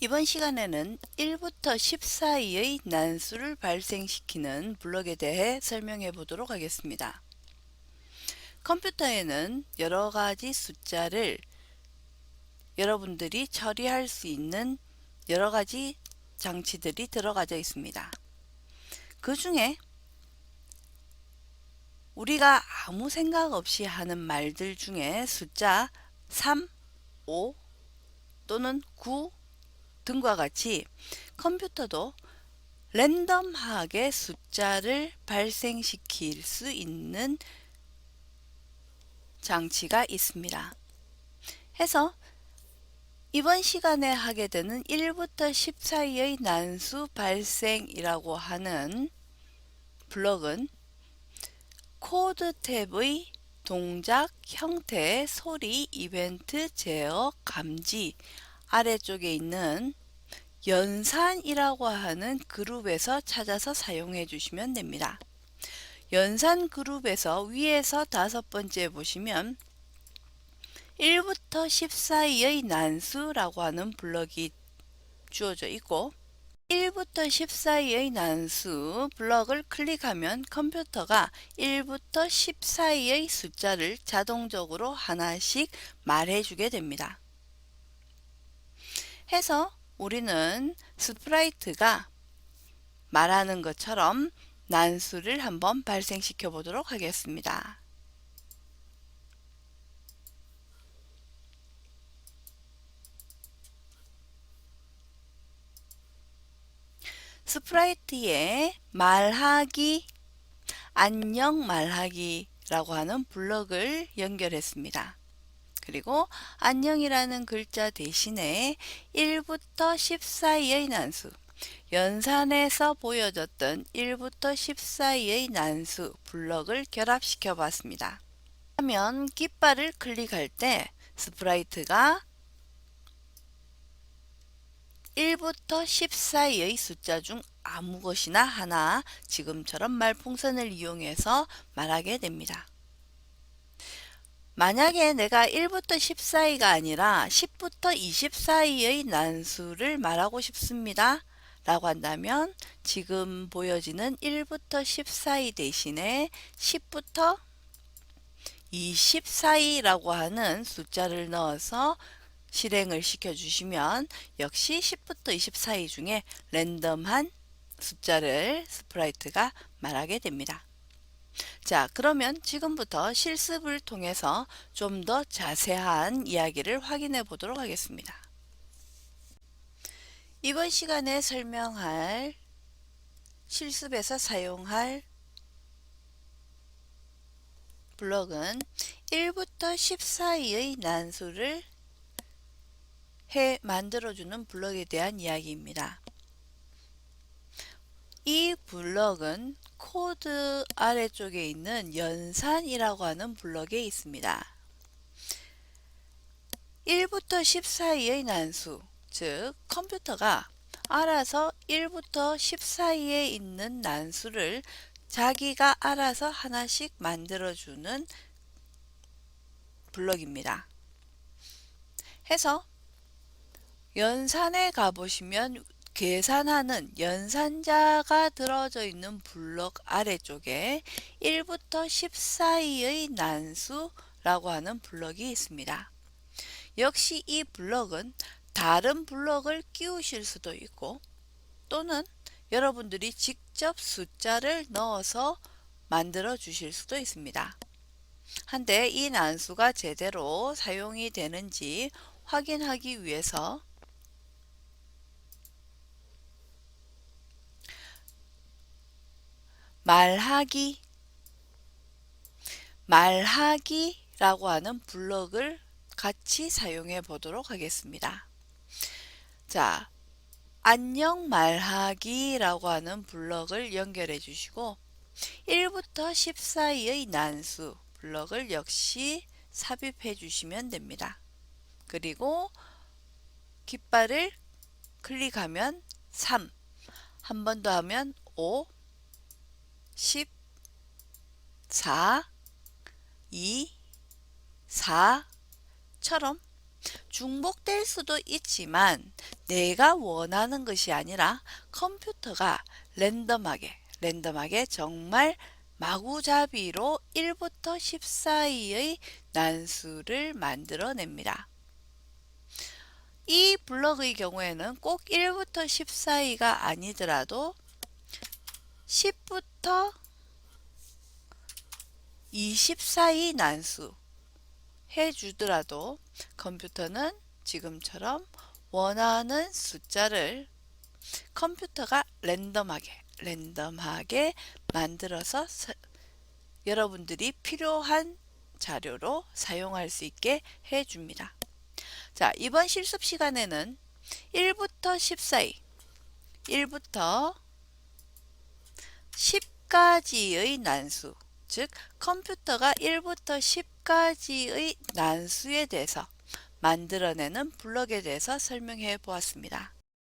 이번 시간에는 1부터 10 사이의 난수를 발생시키는 블럭에 대해 설명해 보도록 하겠습니다. 컴퓨터에는 여러 가지 숫자를 여러분들이 처리할 수 있는 여러 가지 장치들이 들어가져 있습니다. 그 중에 우리가 아무 생각 없이 하는 말들 중에 숫자 3, 5 또는 9 등과 같이 컴퓨터도 랜덤하게 숫자를 발생시킬 수 있는 장치가 있습니다. 해서 이번 시간에 하게 되는 1부터 10 사이의 난수 발생이라고 하는 블럭은 코드 탭의 동작, 형태, 소리, 이벤트, 제어, 감지 아래쪽에 있는 연산이라고 하는 그룹에서 찾아서 사용해 주시면 됩니다. 연산 그룹에서 위에서 다섯 번째 보시면 1부터 10 사이의 난수라고 하는 블럭이 주어져 있고 1부터 10 사이의 난수 블럭을 클릭하면 컴퓨터가 1부터 10 사이의 숫자를 자동적으로 하나씩 말해주게 됩니다. 해서 우리는 스프라이트가 말하는 것처럼 난수를 한번 발생시켜 보도록 하겠습니다. 스프라이트에 말하기, 안녕 말하기라고 하는 블럭을 연결했습니다. 그리고 안녕이라는 글자 대신에 1부터 10 사이의 난수, 연산에서 보여줬던 1부터 10 사이의 난수 블럭을 결합시켜 봤습니다. 하면 깃발을 클릭할 때 스프라이트가 1부터 10 사이의 숫자 중 아무 것이나 하나 지금처럼 말풍선을 이용해서 말하게 됩니다. 만약에 내가 1부터 10 사이가 아니라 10부터 20 사이의 난수를 말하고 싶습니다. 라고 한다면 지금 보여지는 1부터 10 사이 대신에 10부터 20 사이라고 하는 숫자를 넣어서 실행을 시켜주시면 역시 10부터 20 사이 중에 랜덤한 숫자를 스프라이트가 말하게 됩니다. 자, 그러면 지금부터 실습을 통해서 좀 더 자세한 이야기를 확인해 보도록 하겠습니다. 이번 시간에 설명할 실습에서 사용할 블록은 1부터 10 사이의 난수를 해 만들어주는 블럭에 대한 이야기입니다. 이 블럭은 코드 아래쪽에 있는 연산이라고 하는 블럭에 있습니다. 1부터 10 사이의 난수, 즉 컴퓨터가 알아서 1부터 10 사이에 있는 난수를 자기가 알아서 하나씩 만들어주는 블럭입니다. 해서 연산에 가보시면 계산하는 연산자가 들어져 있는 블록 아래쪽에 1부터 10 사이의 난수라고 하는 블럭이 있습니다. 역시 이 블럭은 다른 블럭을 끼우실 수도 있고 또는 여러분들이 직접 숫자를 넣어서 만들어 주실 수도 있습니다. 한데 이 난수가 제대로 사용이 되는지 확인하기 위해서 말하기 말하기라고 하는 블럭을 같이 사용해 보도록 하겠습니다. 자, 안녕 말하기라고 하는 블럭을 연결해 주시고 1부터 10 사이의 난수 블럭을 역시 삽입해 주시면 됩니다. 그리고 깃발을 클릭하면 3, 한 번 더 하면 5, 10, 4, 2, 4처럼 중복될 수도 있지만 내가 원하는 것이 아니라 컴퓨터가 랜덤하게 랜덤하게 정말 마구잡이로 1부터 10 사이의 난수를 만들어냅니다. 이 블럭의 경우에는 꼭 1부터 10 사이가 아니더라도 10부터 20 사이 난수 해주더라도 컴퓨터는 지금처럼 원하는 숫자를 컴퓨터가 랜덤하게 랜덤하게 만들어서 서- 여러분들이 필요한 자료로 사용할 수 있게 해줍니다. 자, 이번 실습 시간에는 1부터 10 사이, 1부터 10까지의 난수, 즉 컴퓨터가 1부터 10까지의 난수에 대해서 만들어내는 블럭에 대해서 설명해 보았습니다.